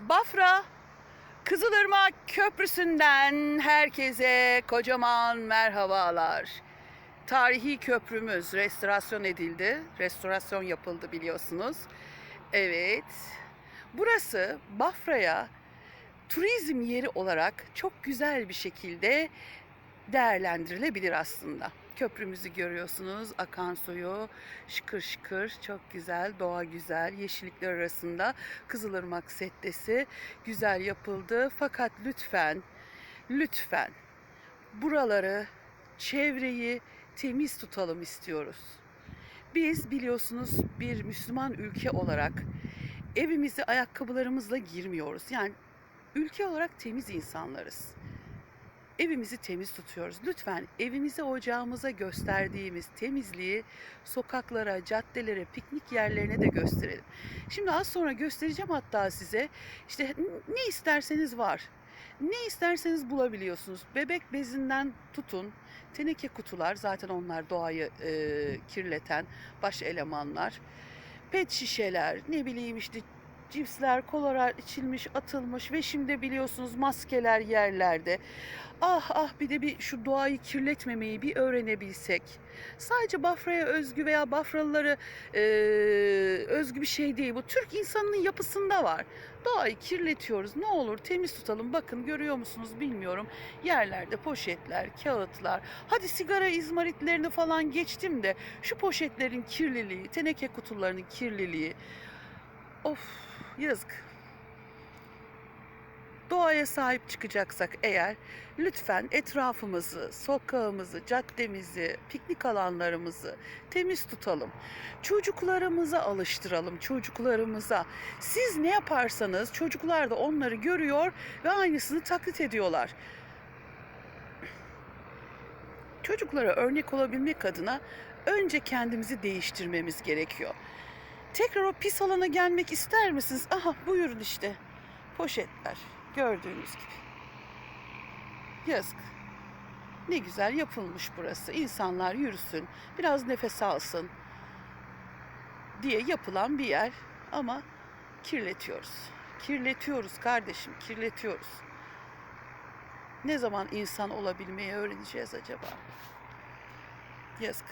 Bafra Kızılırmak Köprüsü'nden herkese kocaman merhabalar. Tarihi köprümüz restorasyon edildi. Restorasyon yapıldı biliyorsunuz. Evet. Burası Bafra'ya turizm yeri olarak çok güzel bir şekilde değerlendirilebilir aslında. Köprümüzü görüyorsunuz, akan suyu şıkır şıkır, çok güzel, doğa güzel, yeşillikler arasında Kızılırmak Seddesi güzel yapıldı. Fakat lütfen, lütfen buraları, çevreyi temiz tutalım istiyoruz. Biz biliyorsunuz bir Müslüman ülke olarak evimize ayakkabılarımızla girmiyoruz. Yani ülke olarak temiz insanlarız evimizi temiz tutuyoruz. Lütfen evimize ocağımıza gösterdiğimiz temizliği sokaklara, caddelere, piknik yerlerine de gösterelim. Şimdi az sonra göstereceğim hatta size işte ne isterseniz var. Ne isterseniz bulabiliyorsunuz. Bebek bezinden tutun. Teneke kutular zaten onlar doğayı e, kirleten baş elemanlar. Pet şişeler, ne bileyim işte cipsler, kolalar içilmiş, atılmış ve şimdi biliyorsunuz maskeler yerlerde. Ah ah bir de bir şu doğayı kirletmemeyi bir öğrenebilsek. Sadece Bafra'ya özgü veya Bafralıları e, özgü bir şey değil. Bu Türk insanının yapısında var. Doğayı kirletiyoruz. Ne olur temiz tutalım. Bakın görüyor musunuz bilmiyorum. Yerlerde poşetler, kağıtlar. Hadi sigara izmaritlerini falan geçtim de şu poşetlerin kirliliği, teneke kutularının kirliliği. Of yazık. Doğaya sahip çıkacaksak eğer lütfen etrafımızı, sokağımızı, caddemizi, piknik alanlarımızı temiz tutalım. Çocuklarımıza alıştıralım, çocuklarımıza. Siz ne yaparsanız çocuklar da onları görüyor ve aynısını taklit ediyorlar. Çocuklara örnek olabilmek adına önce kendimizi değiştirmemiz gerekiyor. Tekrar o pis alana gelmek ister misiniz? Aha buyurun işte. Poşetler gördüğünüz gibi. Yazık. Ne güzel yapılmış burası. İnsanlar yürüsün, biraz nefes alsın diye yapılan bir yer ama kirletiyoruz. Kirletiyoruz kardeşim, kirletiyoruz. Ne zaman insan olabilmeyi öğreneceğiz acaba? Yazık.